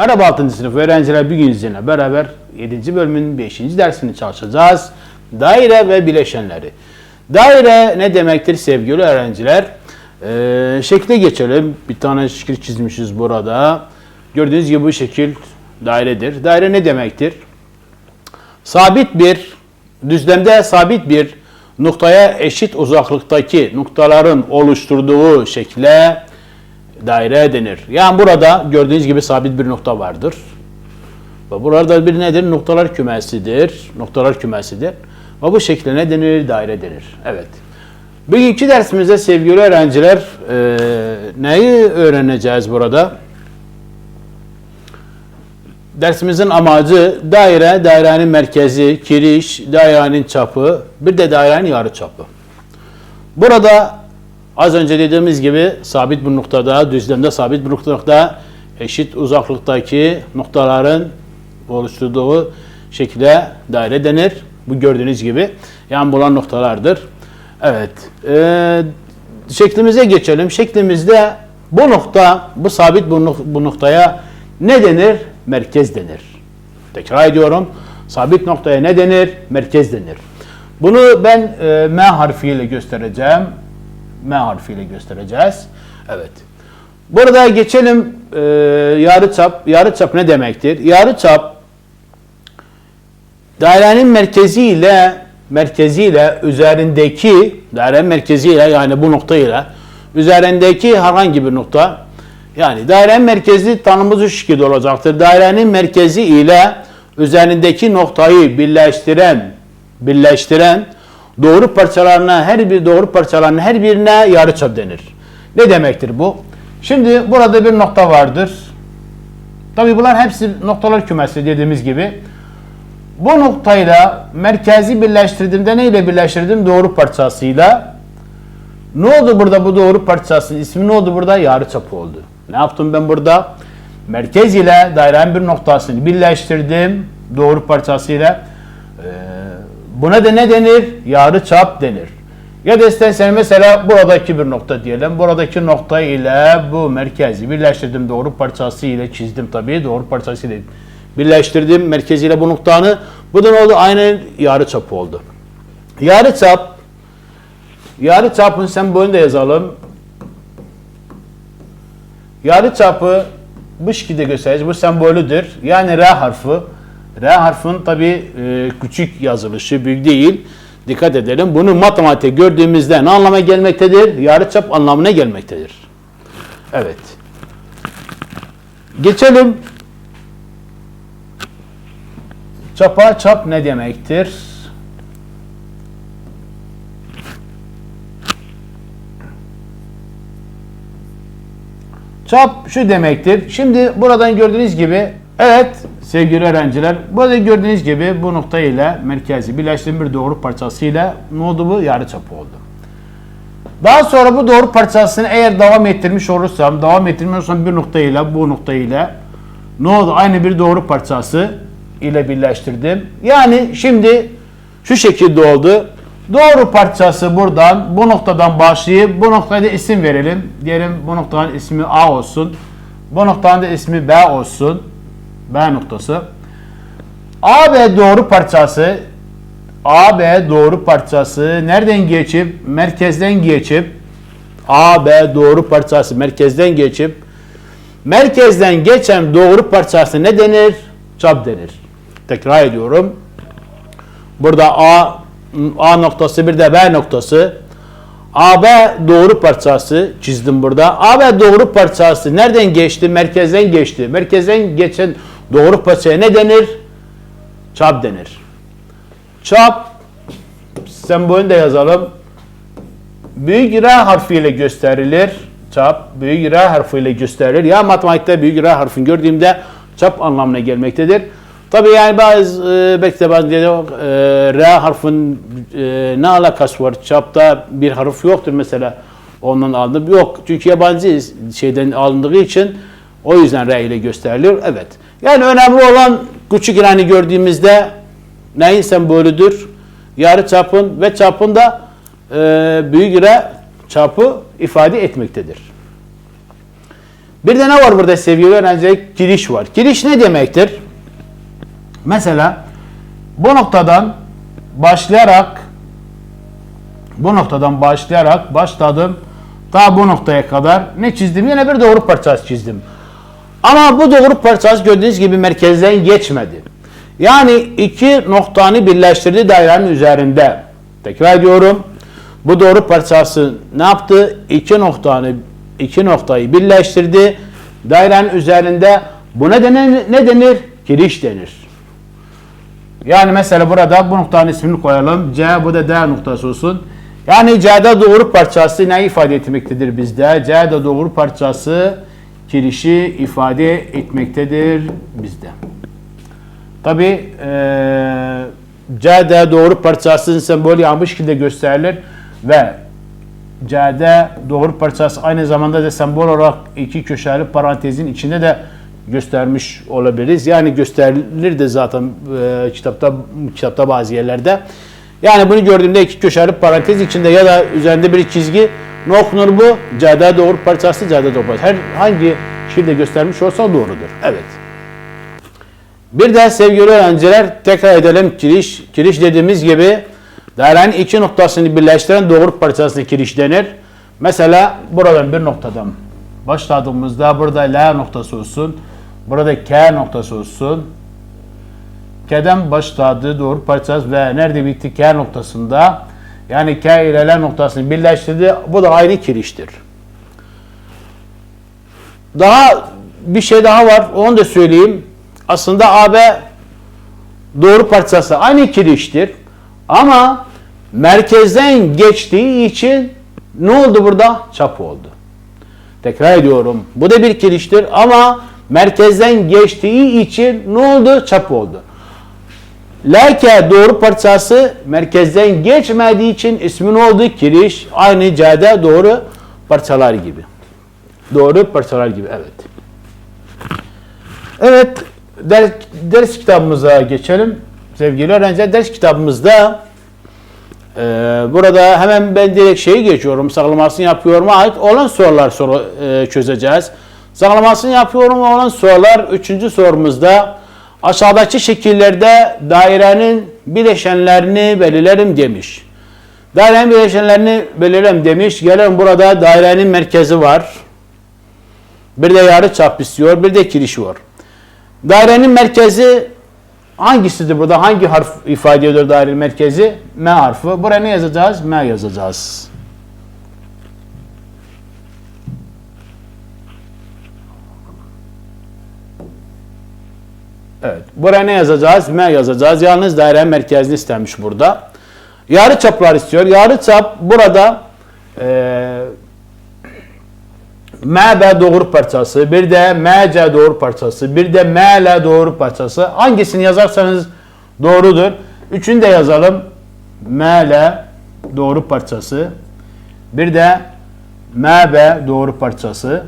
Merhaba 6. sınıf öğrenciler bugün sizinle beraber 7. bölümün 5. dersini çalışacağız. Daire ve bileşenleri. Daire ne demektir sevgili öğrenciler? Ee, şekle geçelim. Bir tane şekil çizmişiz burada. Gördüğünüz gibi bu şekil dairedir. Daire ne demektir? Sabit bir, düzlemde sabit bir noktaya eşit uzaklıktaki noktaların oluşturduğu şekle daire denir. Yani burada gördüğünüz gibi sabit bir nokta vardır. Ve burada bir nedir? Noktalar kümesidir. Noktalar kümesidir. Ve bu şekle ne denir? Daire denir. Evet. Bugünkü dersimizde sevgili öğrenciler e, neyi öğreneceğiz burada? Dersimizin amacı daire, dairenin merkezi, kiriş, dairenin çapı, bir de dairenin yarı çapı. Burada az önce dediğimiz gibi sabit bir noktada, düzlemde sabit bir noktada eşit uzaklıktaki noktaların oluşturduğu şekilde daire denir. Bu gördüğünüz gibi yan bulan noktalardır. Evet. E, şeklimize geçelim. Şeklimizde bu nokta, bu sabit bu, bu noktaya ne denir? Merkez denir. Tekrar ediyorum. Sabit noktaya ne denir? Merkez denir. Bunu ben e, M harfiyle göstereceğim. M harfiyle göstereceğiz. Evet. Burada geçelim e, yarıçap. Yarıçap ne demektir? Yarıçap dairenin merkezi ile merkezi ile üzerindeki dairenin merkezi ile yani bu nokta ile üzerindeki herhangi bir nokta yani dairenin merkezi tanımımız şu şekilde olacaktır. Dairenin merkezi ile üzerindeki noktayı birleştiren birleştiren doğru parçalarına her bir doğru parçalarının her birine yarıçap denir. Ne demektir bu? Şimdi burada bir nokta vardır. Tabi bunlar hepsi noktalar kümesi dediğimiz gibi. Bu noktayla merkezi birleştirdiğimde neyle birleştirdim? Doğru parçasıyla. Ne oldu burada bu doğru parçasının ismi ne oldu burada? Yarıçap oldu. Ne yaptım ben burada? Merkez ile dairenin bir noktasını birleştirdim doğru parçasıyla. Buna da ne denir? Yarıçap denir. Ya da istersen mesela buradaki bir nokta diyelim. Buradaki nokta ile bu merkezi birleştirdim doğru parçası ile çizdim tabii. Doğru parçası ile birleştirdim merkeziyle bu noktanı. Bu da ne oldu? Aynı yarı çapı oldu. Yarı çap yarı çapın sembolünü de yazalım. Yarı çapı bu şekilde göstereceğiz. Bu sembolüdür. Yani R harfi. R harfin tabi küçük yazılışı büyük değil. Dikkat edelim. Bunu matematikte gördüğümüzde ne anlama gelmektedir? Yarıçap anlamına gelmektedir. Evet. Geçelim. Çapa çap ne demektir? Çap şu demektir. Şimdi buradan gördüğünüz gibi evet sevgili öğrenciler burada gördüğünüz gibi bu nokta ile merkezi birleştiğim bir doğru parçasıyla ne oldu bu? Yarı çapı oldu. Daha sonra bu doğru parçasını eğer devam ettirmiş olursam, devam ettirmiş bir nokta ile bu nokta ile ne oldu? Aynı bir doğru parçası ile birleştirdim. Yani şimdi şu şekilde oldu. Doğru parçası buradan bu noktadan başlayıp bu noktaya da isim verelim. Diyelim bu noktanın ismi A olsun. Bu noktanın da ismi B olsun. B noktası. AB doğru parçası AB doğru parçası nereden geçip merkezden geçip AB doğru parçası merkezden geçip merkezden geçen doğru parçası ne denir? Çap denir. Tekrar ediyorum. Burada A A noktası bir de B noktası. AB doğru parçası çizdim burada. AB doğru parçası nereden geçti? Merkezden geçti. Merkezden geçen doğru parçaya ne denir? Çap denir. Çap sembolünü de yazalım. Büyük R harfiyle gösterilir. Çap büyük R harfiyle gösterilir. Ya matematikte büyük R harfini gördüğümde çap anlamına gelmektedir. Tabii yani bazı e, belki de bazı e, R harfin e, ne alakası var? Çapta bir harf yoktur mesela. Ondan alındı. Yok. Çünkü yabancı şeyden alındığı için o yüzden R ile gösteriliyor. Evet. Yani önemli olan küçük ilanı gördüğümüzde neyin sembolüdür? Yarı çapın ve çapın da e, büyük R çapı ifade etmektedir. Bir de ne var burada sevgili öğrenciler? Giriş var. Giriş ne demektir? Mesela bu noktadan başlayarak bu noktadan başlayarak başladım. Daha bu noktaya kadar ne çizdim? Yine bir doğru parçası çizdim. Ama bu doğru parçası gördüğünüz gibi merkezden geçmedi. Yani iki noktanı birleştirdi dairenin üzerinde. Tekrar ediyorum. Bu doğru parçası ne yaptı? İki noktanı iki noktayı birleştirdi. Dairenin üzerinde bu ne denir? Ne denir? Giriş denir. Yani mesela burada bu noktanın ismini koyalım. C bu da D noktası olsun. Yani C'de doğru parçası ne ifade etmektedir bizde? C'de doğru parçası girişi ifade etmektedir bizde. Tabi eee C'de doğru parçasının sembolü yanlış şekilde gösterilir ve C'de doğru parçası aynı zamanda da sembol olarak iki köşeli parantezin içinde de göstermiş olabiliriz. Yani gösterilir de zaten e, kitapta kitapta bazı yerlerde. Yani bunu gördüğümde iki köşeli parantez içinde ya da üzerinde bir çizgi ne okunur bu? C'de doğru parçası, C'de doğru parçası. Her hangi şekilde göstermiş olsa doğrudur. Evet. Bir de sevgili öğrenciler tekrar edelim kiriş. Kiriş dediğimiz gibi dairenin iki noktasını birleştiren doğru parçasına kiriş denir. Mesela buradan bir noktadan başladığımızda burada L noktası olsun. Burada K noktası olsun. K'den başladığı doğru parçası ve nerede bitti K noktasında. Yani K ile L noktasını birleştirdi. Bu da aynı kiriştir. Daha bir şey daha var. Onu da söyleyeyim. Aslında AB doğru parçası aynı kiriştir. Ama merkezden geçtiği için ne oldu burada? Çap oldu. Tekrar ediyorum. Bu da bir kiriştir ama merkezden geçtiği için ne oldu? Çap oldu. Lakin doğru parçası merkezden geçmediği için ismi ne oldu? Kiriş. Aynı C'de doğru parçalar gibi. Doğru parçalar gibi. Evet. Evet. Ders, ders kitabımıza geçelim. Sevgili öğrenciler ders kitabımızda e, burada hemen ben direkt şeyi geçiyorum. Sağlamasını yapıyorum ait olan sorular soru, e, çözeceğiz. Sağlamasını yapıyorum olan sorular 3. sorumuzda aşağıdaki şekillerde dairenin bileşenlerini belirlerim demiş. Dairenin bileşenlerini belirlerim demiş. Gelelim burada dairenin merkezi var. Bir de yarı çap istiyor. Bir de kirişi var. Dairenin merkezi hangisidir burada? Hangi harf ifade ediyor dairenin merkezi? M harfi. Buraya ne yazacağız? M yazacağız. Evet. Buraya ne yazacağız? M yazacağız. Yalnız daire merkezini istemiş burada. Yarı çaplar istiyor. Yarı çap burada eee MB doğru parçası, bir de MC doğru parçası, bir de ML doğru parçası. Hangisini yazarsanız doğrudur. Üçünü de yazalım. ML doğru parçası. Bir de MB doğru parçası.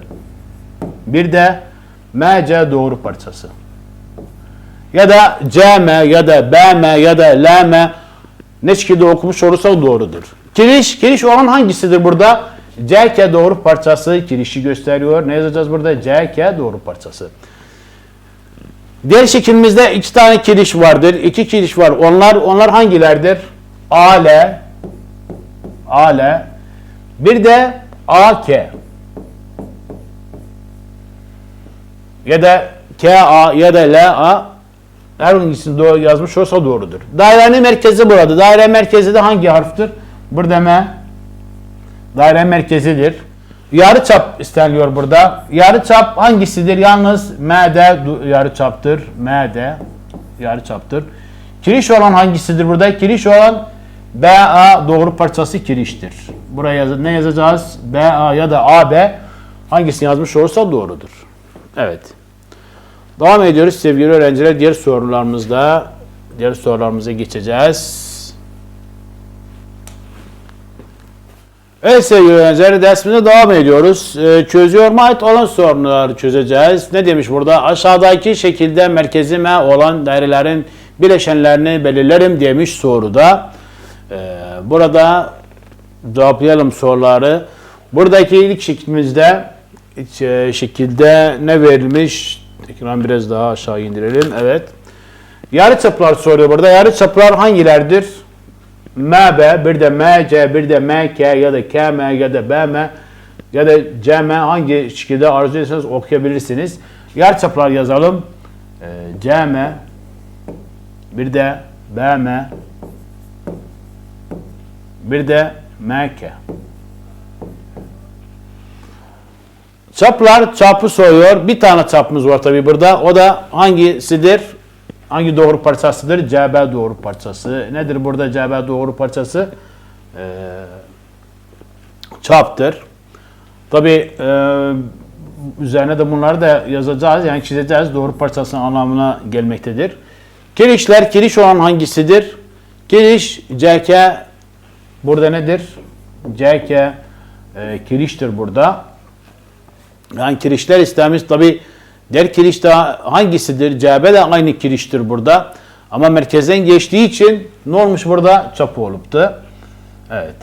Bir de MC doğru parçası. Ya da CM ya da BM ya da LM ne şekilde okumuş olursa doğrudur. Kiriş, kiriş olan hangisidir burada? CK doğru parçası kirişi gösteriyor. Ne yazacağız burada? CK doğru parçası. Diğer şeklimizde iki tane kiriş vardır. İki kiriş var. Onlar onlar hangilerdir? AL AL bir de AK ya da KA ya da LA her hangisini doğru yazmış olsa doğrudur. Dairenin merkezi burada. Daire merkezi de hangi harftir? Burada M daire merkezidir. Yarı çap isteniliyor burada. Yarı çap hangisidir? Yalnız MD yarı çaptır. MD yarı çaptır. Kiriş olan hangisidir burada? Kiriş olan BA doğru parçası kiriştir. Buraya ne yazacağız? BA ya da AB hangisini yazmış olursa doğrudur. Evet. Devam ediyoruz sevgili öğrenciler. Diğer sorularımızda diğer sorularımıza geçeceğiz. Evet sevgili öğrenciler dersimize devam ediyoruz. Ee, çözüyorma ait olan sorunları çözeceğiz. Ne demiş burada? Aşağıdaki şekilde merkezi M olan dairelerin bileşenlerini belirlerim demiş soruda. Ee, burada cevaplayalım soruları. Buradaki ilk şeklimizde e, şekilde ne verilmiş? Ekran biraz daha aşağı indirelim. Evet. Yarı çaplar soruyor burada. Yarı çaplar hangilerdir? MB, bir de MC, bir de MK ya da KM ya da BM ya da CM hangi şekilde arzu ederseniz okuyabilirsiniz. Yarı çaplar yazalım. Ee, CM, bir de BM, bir de MK. Çaplar çapı soruyor. Bir tane çapımız var tabi burada. O da hangisidir? Hangi doğru parçasıdır? CB doğru parçası. Nedir burada CB doğru parçası? Ee, çaptır. Tabi e, üzerine de bunları da yazacağız. Yani çizeceğiz. Doğru parçasının anlamına gelmektedir. Kirişler, kiriş olan hangisidir? Kiriş, CK burada nedir? CK e, kiriştir burada. Yani kirişler istemiş tabi der kiriş de hangisidir? CB de aynı kiriştir burada. Ama merkezden geçtiği için ne olmuş burada? Çapı oluptu. Evet.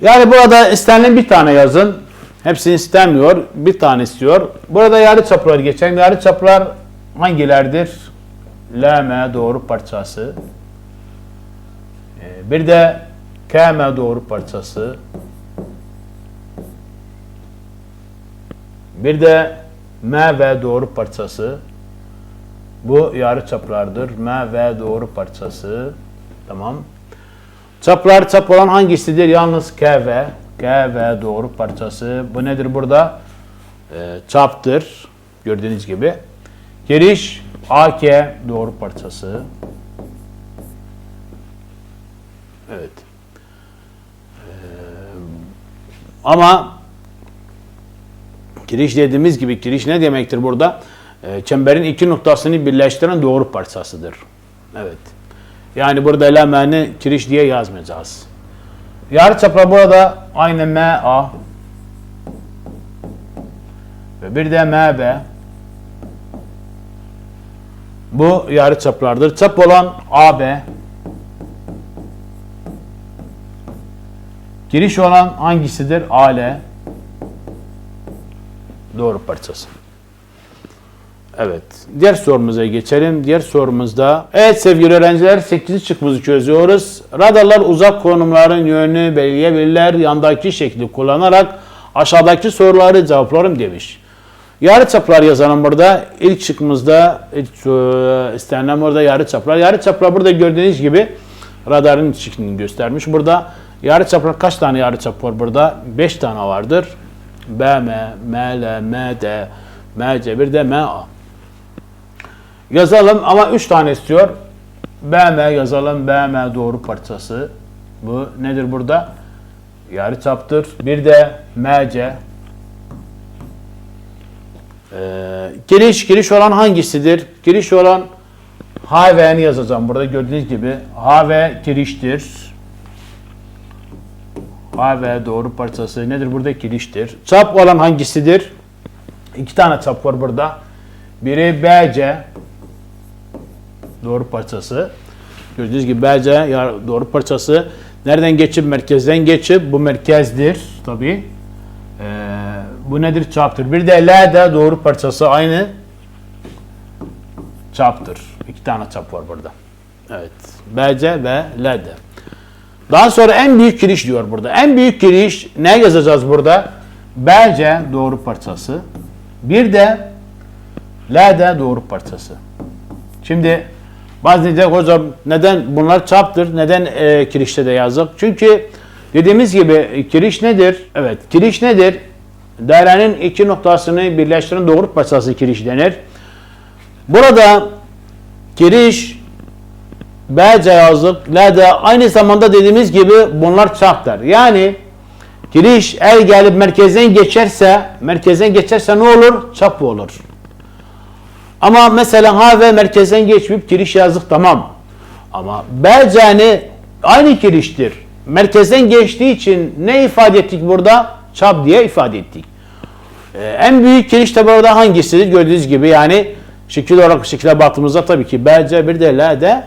Yani burada istenilen bir tane yazın. Hepsini istemiyor. Bir tane istiyor. Burada yarı çaplar geçen. Yarı çaplar hangilerdir? LM doğru parçası. Ee, Bir de KM doğru parçası. Bir de M ve doğru parçası. Bu yarı çaplardır. M ve doğru parçası. Tamam. Çaplar çap olan hangisidir? Yalnız K ve K ve doğru parçası. Bu nedir burada? Ee, çaptır. Gördüğünüz gibi. Giriş AK doğru parçası. Evet. Ee, ama Kiriş dediğimiz gibi kiriş ne demektir burada? Ee, çemberin iki noktasını birleştiren doğru parçasıdır. Evet. Yani burada elemanı kiriş diye yazmayacağız. Yarı çapra burada aynı MA ve bir de MB. Bu yarı çaplardır. Çap olan AB. Giriş olan hangisidir? AL. Doğru parçası. Evet. Diğer sorumuza geçelim. Diğer sorumuzda evet sevgili öğrenciler 8. çıkımızı çözüyoruz. Radarlar uzak konumların yönünü belirleyebilirler. Yandaki şekli kullanarak aşağıdaki soruları cevaplarım demiş. Yarı çaplar yazalım burada. İlk çıkımızda ilk, e, istenilen burada yarı çaplar. Yarı çaplar burada gördüğünüz gibi radarın şeklini göstermiş. Burada yarı çaplar kaç tane yarı çap var burada? 5 tane vardır. BM, ML, MD, MC, bir de MA. Yazalım ama 3 tane istiyor. BM yazalım. BM doğru parçası. Bu nedir burada? Yarı çaptır. Bir de MC. Ee, giriş, giriş olan hangisidir? Giriş olan HV'ni yazacağım. Burada gördüğünüz gibi HV giriştir. HV doğru parçası nedir? Burada giriştir. Çap olan hangisidir? İki tane çap var burada. Biri BC doğru parçası. Gördüğünüz gibi BC doğru parçası. Nereden geçip merkezden geçip bu merkezdir tabi. bu nedir? Çaptır. Bir de L de doğru parçası aynı çaptır. İki tane çap var burada. Evet. BC ve L'de. Daha sonra en büyük giriş diyor burada. En büyük giriş ne yazacağız burada? BC doğru parçası. Bir de L'de doğru parçası. Şimdi bazı diyecek hocam neden bunlar çaptır? Neden e, kirişte de yazdık? Çünkü dediğimiz gibi kiriş nedir? Evet kiriş nedir? Dairenin iki noktasını birleştiren doğru parçası kiriş denir. Burada kiriş BC yazdık. L de aynı zamanda dediğimiz gibi bunlar çaptır. Yani giriş el gelip merkezden geçerse merkezden geçerse ne olur? Çap olur. Ama mesela H ve merkezden geçmeyip giriş yazdık tamam. Ama BC'ni aynı giriştir. Merkezden geçtiği için ne ifade ettik burada? Çap diye ifade ettik. Ee, en büyük giriş de burada hangisidir? Gördüğünüz gibi yani şekil olarak şekile baktığımızda tabii ki BC bir de L de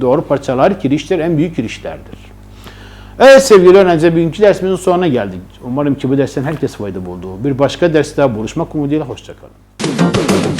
doğru parçalar kiriştir, en büyük kirişlerdir. Evet sevgili öğrenciler bugünkü dersimizin sonuna geldik. Umarım ki bu dersten herkes fayda buldu. Bir başka derste buluşmak umuduyla hoşçakalın.